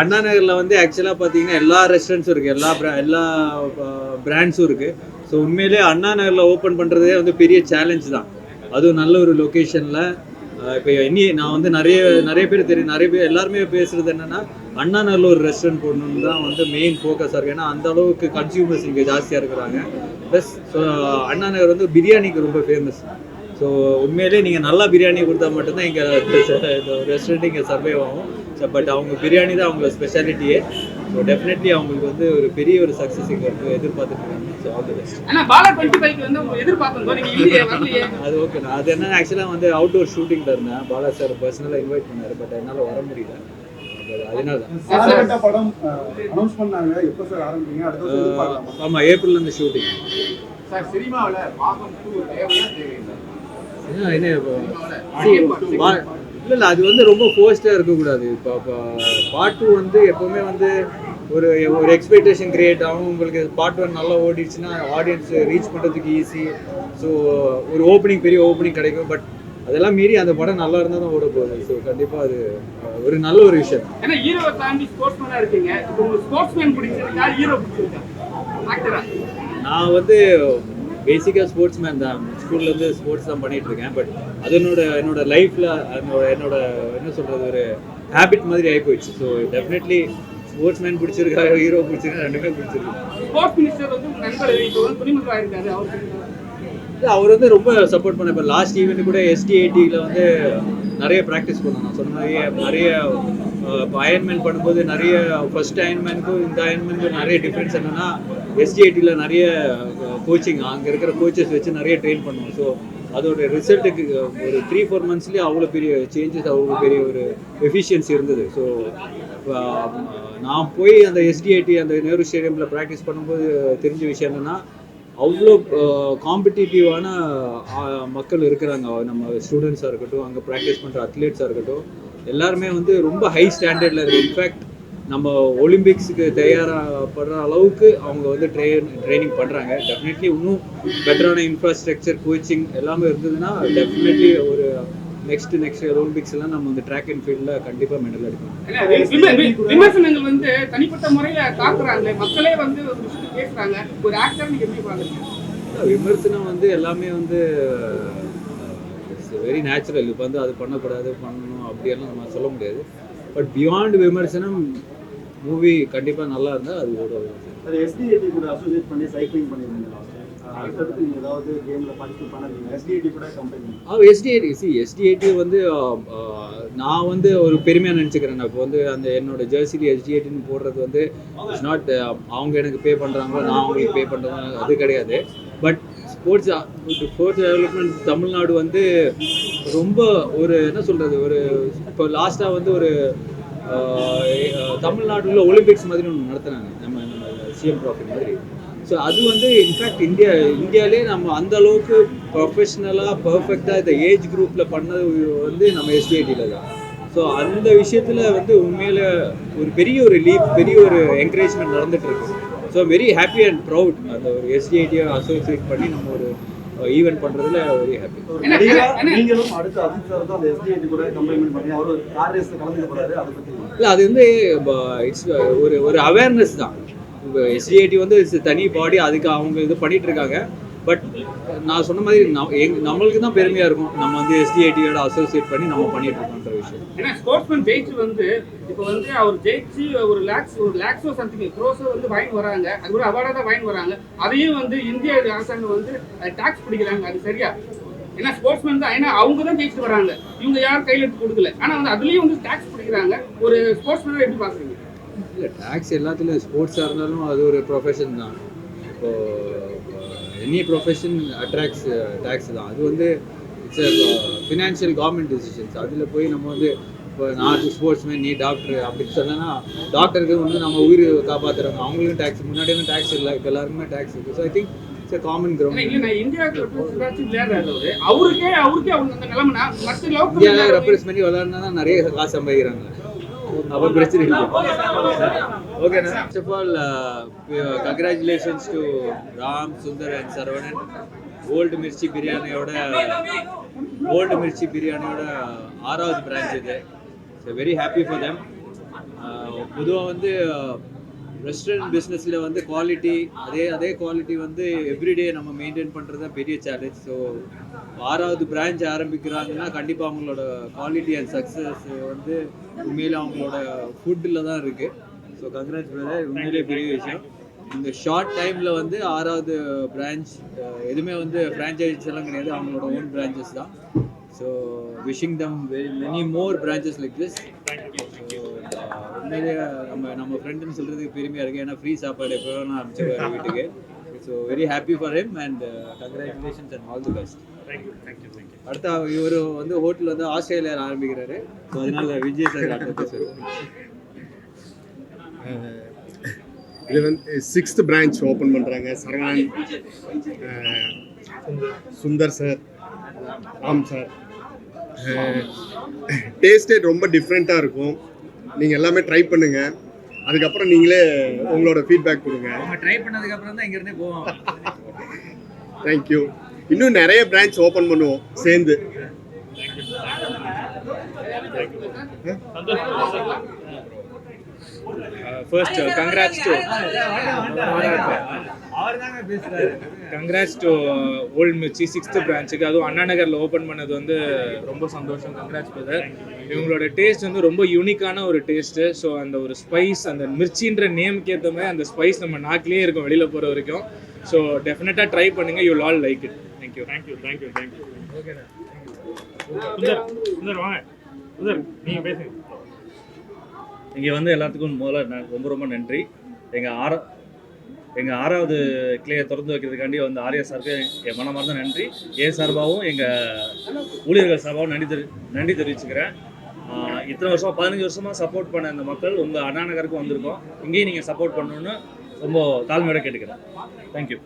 அண்ணா, நகர்ல வந்து ஆக்சுவலாக பார்த்தீங்கன்னா எல்லா ரெஸ்டாரண்ட்ஸும் இருக்குது எல்லா எல்லா பிராண்ட்ஸும் இருக்குது ஸோ உண்மையிலே அண்ணா நகரில் ஓப்பன் பண்ணுறதே வந்து பெரிய சேலஞ்ச் தான். அதுவும் நல்ல ஒரு லொக்கேஷனில் இப்போ இனி நான் வந்து நிறைய நிறைய பேர் தெரியும். நிறைய பேர் எல்லாருமே பேசுறது என்னன்னா அண்ணா நகரில் ஒரு ரெஸ்டாரண்ட் போடணும்னு தான் வந்து மெயின் ஃபோக்கஸாக இருக்குது ஏன்னா அந்த அளவுக்கு கன்சியூமர்ஸ் இங்கே ஜாஸ்தியாக இருக்கிறாங்க. ப்ளஸ் அண்ணா நகர் வந்து பிரியாணிக்கு ரொம்ப ஃபேமஸ் ஸோ உண்மையிலே நீங்கள் நல்லா பிரியாணி கொடுத்தா மட்டும்தான் இங்கே ரெஸ்டாரண்ட் இங்கே சர்வே ஆகும். ஸோ பட் அவங்க பிரியாணி தான் அவங்களோட ஸ்பெஷாலிட்டியே ஸோ டெஃபினெட்லி அவங்களுக்கு வந்து ஒரு பெரிய ஒரு சக்ஸஸ் இங்கே இருக்கு எதிர்பார்த்துட்டு இருக்காங்க. ஸோ ஆல் தி பெஸ்ட் ஆனா பாலா டுவெண்ட்டி ஃபைவ் வந்து எதிர்பார்த்தோம் நீங்க இல்லையே வரலையே. அது ஓகே அது என்ன ஆக்சுவலாக வந்து அவுட்டோர் ஷூட்டிங்கில் இருந்தேன். பாலா சார் பர்சனலாக இன்வைட் பண்ணார் பட் என்னால் வர முடியல. But அதனால தான் ஆரம்பிட்ட படம் அனௌன்ஸ் பண்ணாங்க. எப்போ சார் ஆரம்பிங்க அடுத்த வருஷம் எதிர்பார்க்கலாமா? ஆமாம் ஏப்ரல்லேருந்து ஷூட்டிங் சார் சினிமாவில் பாகம் டூ தேவையா தேவையில்லை? என்ன இல்லை இல்லை அது வந்து ரொம்ப ஃபோர்ஸ்டாக இருக்கக்கூடாது. இப்போ இப்போ பார்ட் டூ வந்து எப்போவுமே வந்து ஒரு ஒரு எக்ஸ்பெக்டேஷன் கிரியேட் ஆகும். உங்களுக்கு பார்ட் ஒன் நல்லா ஓடிடுச்சுன்னா ஆடியன்ஸ் ரீச் பண்ணுறதுக்கு ஈஸி ஸோ ஒரு ஓப்பனிங் பெரிய ஓப்பனிங் கிடைக்கும். பட் அதெல்லாம் மீறி அந்த படம் நல்லா இருந்தால் தான் ஓட போகுது. ஸோ கண்டிப்பாக அது ஒரு நல்ல ஒரு விஷயம். ஏன்னா ஹீரோவை தாண்டி ஸ்போர்ட்ஸ்மேனா இருக்கீங்க. இப்போ உங்களுக்கு ஸ்போர்ட்ஸ்மேன் பிடிச்சிருக்கா ஹீரோ பிடிச்சிருக்கா? நான் வந்து பேசிக்காக ஸ்போர்ட்ஸ் மேன் தான். ஸ்கூல்லேருந்து ஸ்போர்ட்ஸ் தான் பண்ணிட்டு இருக்கேன். பட் அது என்னோட என்னோட லைஃப்பில் என்னோட என்னோட என்ன சொல்கிறது ஒரு ஹேபிட் மாதிரி ஆகி போயிடுச்சு. ஸோ டெஃபினெட்லி ஸ்போர்ட்ஸ் மேன் பிடிச்சிருக்கா ஹீரோ பிடிச்சிருக்கா ரெண்டுமே பிடிச்சிருக்கு. ஸ்போர்ட்ஸ் மினிஸ்டர் வந்து இல்ல, அவர் வந்து ரொம்ப சப்போர்ட் பண்ண இப்போ லாஸ்ட் ஈவெண்ட் கூட எஸ்டி எயிட்டியில் வந்து நிறைய ப்ராக்டிஸ் பண்ணோம். நான் சொன்ன மாதிரியே நிறைய இப்போ அயன்மேன் பண்ணும்போது நிறைய ஃபர்ஸ்ட் அயன்மேனுக்கும் இந்த அயன்மேனுக்கும் நிறைய டிஃப்ரென்ஸ் என்னன்னா எஸ்டிஐடியில் நிறைய கோச்சிங் அங்கே இருக்கிற கோச்சஸ் வச்சு நிறைய ட்ரெயின் பண்ணுவோம். ஸோ அதோட ரிசல்ட்டுக்கு ஒரு த்ரீ ஃபோர் மந்த்ஸ்லேயே அவ்வளோ பெரிய சேஞ்சஸ் அவ்வளோ பெரிய ஒரு எஃபிஷியன்சி இருந்தது. ஸோ நான் போய் அந்த எஸ்டிஐடி அந்த நேரு ஸ்டேடியமில் ப்ராக்டிஸ் பண்ணும்போது தெரிஞ்ச விஷயம் என்னென்னா அவ்வளோ காம்படிட்டிவான மக்கள் இருக்கிறாங்க. நம்ம ஸ்டூடெண்ட்ஸாக இருக்கட்டும் அங்கே ப்ராக்டிஸ் பண்ணுற அத்லீட்ஸாக இருக்கட்டும் எல்லாருமே வந்து ரொம்ப ஹை ஸ்டாண்டர்டில் இருக்குது இன்ஃபேக்ட் நம்ம ஒலிம்பிக்ஸுக்கு தயாராகப்படுற அளவுக்கு அவங்க வந்து ட்ரெயின் ட்ரைனிங் பண்ணுறாங்க டெஃபினெட்லி இன்னும் பெட்டரான இன்ஃப்ராஸ்ட்ரக்சர் கோச்சிங் எல்லாமே இருந்ததுன்னா டெஃபினெட்லி ஒரு நெக்ஸ்ட் நெக்ஸ்ட் ஒலிம்பிக்ஸ் எல்லாம் நம்ம வந்து ட்ராக் அண்ட் ஃபீல்டில் கண்டிப்பாக மெடல் வி- விமர்சனங்கள் வந்து தனிப்பட்ட முறையில தாக்குறாங்களே மக்களே வந்து பேசுறாங்க. ஒரு ஆக்டர் எப்படி பாக்குறீங்க விமர்சனம் வந்து எல்லாமே வந்து வெரி நேச்சுரல் இப்போ வந்து அது பண்ணக்கூடாது பண்ணணும் அப்படியெல்லாம் நம்ம சொல்ல முடியாது. பட் பியாண்ட் விமர்சனம் மூவி கண்டிப்பாக நல்லா இருந்தால் அது ஓட அது எஸ்டிஐடி கூட அசோசியேட் பண்ணி சைக்கிளிங் பண்ணாதீங்க எஸ்டிஐடி சி எஸ்டிஐடி வந்து நான் வந்து ஒரு பெருமையாக நினச்சிக்கிறேன். நான் இப்போ வந்து அந்த என்னோட ஜெர்சிலி எஸ்டிஐடின்னு போடுறது வந்து இட்ஸ் நாட் அவங்க எனக்கு பே பண்ணுறாங்களோ நான் அவங்களுக்கு பே பண்ணுறோம் அது கிடையாது. But sports sports development Tamil Nadu வந்து ரொம்ப ஒரு என்ன சொல்கிறது ஒரு இப்போ லாஸ்ட்டாக வந்து ஒரு தமிழ்நாட்டில் ஒலிம்பிக்ஸ் மாதிரி ஒன்று நடத்துனாங்க. நம்ம நம்ம சிஎம் ட்ராஃபி மாதிரி. ஸோ அது வந்து இன்ஃபேக்ட் இந்தியா இந்தியாவிலே நம்ம அந்த அளவுக்கு ப்ரொஃபஷ்னலாக பர்ஃபெக்டாக இந்த ஏஜ் குரூப்பில் பண்ணது வந்து நம்ம எஸ்பிஐடியில் தான். ஸோ அந்த விஷயத்தில் வந்து உண்மையில் ஒரு பெரிய ஒரு லீப் பெரிய ஒரு என்கரேஜ்மெண்ட் நடந்துட்டு இருக்கு. So very happy and proud அந்த ஒரு எஸ்டிஐடியை அசோசியேட் பண்ணி நம்ம ஒரு ஈவெண்ட் பண்ணுறதுல வெரி ஹாப்பி நீங்களும் அடுத்து அஜித் சார் தான் அந்த எஸ்டிஐடி கூட கம்பெனி பண்ணி அவர் கார் ரேஸ்ல கலந்துக்க போறாரு அதை பத்தி இல்லை அது வந்து இட்ஸ் ஒரு ஒரு அவேர்னஸ் தான். எஸ்டிஐடி வந்து தனி பாடி அதுக்கு அவங்க இது பண்ணிட்டு இருக்காங்க. பட் நான் சொன்ன மாதிரி நம்மளுக்கு தான் பெருமையாக இருக்கும். நம்ம வந்து எஸ்டிஐடியோட அசோசியேட் பண்ணி நம்ம பண்ணிட்டு இருக்கோன்ற விஷயம். ஏன்னா ஸ்போர்ட்ஸ்மேன் ஜெயிச்சு வந்து இப்போ வந்து அவர் ஜெயிச்சு ஒரு லேக்ஸ் ஒரு லேக்ஸோ சம்திங் க்ரோஸோ வந்து வாங்கி வராங்க. அது ஒரு அவார்டாக தான் வாங்கி வராங்க. அதையும் வந்து இந்திய அரசாங்கம் வந்து டாக்ஸ் பிடிக்கிறாங்க அது சரியா? ஏன்னா ஸ்போர்ட்ஸ்மேன் தான். ஏன்னா அவங்க தான் ஜெயிச்சுட்டு வராங்க. இவங்க யாரும் கையில் எடுத்து கொடுக்கல. ஆனால் வந்து அதுலேயும் வந்து டாக்ஸ் பிடிக்கிறாங்க. ஒரு ஸ்போர்ட்ஸ்மேனாக எப்படி பார்க்குறீங்க. இல்லை டேக்ஸ் எல்லாத்துலேயும் ஸ்போர்ட்ஸாக இருந்தாலும் அது ஒரு ப்ரொஃபஷன் தான். இப்போ எனி ப்ரொஃபஷன் அட்ராக்ட்ஸ் டேக்ஸ் தான். அது வந்து இட்ஸ் ஃபினான்ஷியல் கவர்மெண்ட் டிசிஷன்ஸ் அதில் போய் நம்ம வந்து இப்போ நான் ஸ்போர்ட்ஸ்மேன் நீ டாக்டர் அப்படின்னு சொன்னா டாக்டருக்கு வந்து நம்ம உயிர் காப்பாற்றுறாங்க அவங்களுக்கும் டேக்ஸ் முன்னாடியும் டேக்ஸ் இல்லை இப்போ எல்லாருக்குமே டேக்ஸ் இருக்குது so I think it's common ground இந்தியாவுக்கு அவருக்கே அவருக்கே அவங்க அந்த நிலைமைனா மற்ற இந்தியாவில் லோக்கல் ரெப்ரஸ் பண்ணி விளாட்னா தான் நிறைய காசு சம்பாதிக்கிறாங்க. அப்போ பிரச்சனை இல்லை. Okay first of all congratulations to Ram Sundar and Saravanan old Mirchi பிரியாணியோட ஓல்டு மிர்ச்சி பிரியாணியோட ஆறாவது பிரான்ச் இது. So very happy for them பொதுவாக வந்து ரெஸ்டாரண்ட் பிஸ்னஸில் வந்து குவாலிட்டி அதே அதே குவாலிட்டி வந்து எவ்ரிடே நம்ம மெயின்டைன் பண்ணுறது தான் பெரிய சேலஞ்ச் ஸோ ஆறாவது பிரான்ச் ஆரம்பிக்கிறாங்கன்னா கண்டிப்பாக அவங்களோட குவாலிட்டி அண்ட் சக்ஸஸ் வந்து உண்மையில் அவங்களோட ஃபுட்டில் தான் இருக்குது ஸோ கங்க்ராட்ஸ் பிரதர் உண்மையிலே பெரிய விஷயம். இந்த ஷார்ட் டைமில் வந்து ஆறாவது பிரான்ச் எதுவுமே வந்து ஃப்ரான்ச்சைஸ் எல்லாம் கிடையாது. அவங்களோட ஓன் பிரான்ச்சஸ் தான். So wishing them many more branches like this உண்மையிலே நம்ம நம்ம ஃப்ரெண்டுன்னு சொல்கிறதுக்கு பெருமையாக இருக்குது ஏன்னா ஃப்ரீ சாப்பாடு எப்போ வேணால் அனுப்பிச்சிருவாரு வீட்டுக்கு. So very happy for him and congratulations and all the best அடுத்த இவர் வந்து ஹோட்டல் வந்து ஆஸ்திரேலியாவில் ஆரம்பிக்கிறாரு. ஸோ அதனால விஜய் சார் அடுத்த இது வந்து சிக்ஸ்த் பிரான்ச் ஓப்பன் பண்ணுறாங்க Saravanan uh, Sundar sir Ram sir. டேஸ்டே ரொம்ப டிஃப்ரெண்ட்டாக இருக்கும். நீங்கள் எல்லாமே ட்ரை பண்ணுங்கள் அதுக்கப்புறம் நீங்களே உங்களோட ஃபீட்பேக் கொடுங்க. அவங்க ட்ரை பண்ணதுக்கப்புறம் தான் இங்கேருந்தே போவோம். தேங்க்யூ இன்னும் நிறைய பிரான்ச் ஓப்பன் பண்ணுவோம் சேர்ந்து. First congrats to congrats to old Mirchi sixth பிரான்ச்சுக்கு அதுவும் அண்ணா நகரில் ஓப்பன் பண்ணது வந்து ரொம்ப சந்தோஷம். கங்க்ராட்ஸ் பிரதர் இவங்களோட டேஸ்ட் வந்து ரொம்ப யூனிக்கான ஒரு டேஸ்ட்டு ஸோ அந்த ஒரு ஸ்பைஸ் அந்த மிர்ச்சின்ற நேமுக்கு ஏற்ற மாதிரி அந்த ஸ்பைஸ் நம்ம நாக்கிலே இருக்கும் வெளியில் போகிற வரைக்கும். ஸோ டெஃபினட்டாக ட்ரை பண்ணுங்கள் you all like it thank you thank you thank you thank you Sundar Sundar வாங்க. சுந்தர் நீங்கள் பேசுங்க. இங்கே வந்து எல்லாத்துக்கும் முதல்ல ந- ரொம்ப ரொம்ப நன்றி. எங்கள் ஆற எங்கள் ஆறாவது கிளையை திறந்து வைக்கிறதுக்காண்டி வந்து ஆர்யா சாருக்கு என் மனமார்ந்த நன்றி. என் சார்பாகவும் எங்கள் ஊழியர்கள் சார்பாகவும் நன்றி தெரி நன்றி தெரிவிச்சுக்கிறேன். இத்தனை வருஷம் பதினஞ்சு வருஷமாக சப்போர்ட் பண்ண இந்த மக்கள் உங்கள் அண்ணா நகருக்கும் வந்திருக்கோம். இங்கேயும் நீங்கள் சப்போர்ட் பண்ணணுன்னு ரொம்ப தாழ்மையோட கேட்டுக்கிறேன். தேங்க்யூ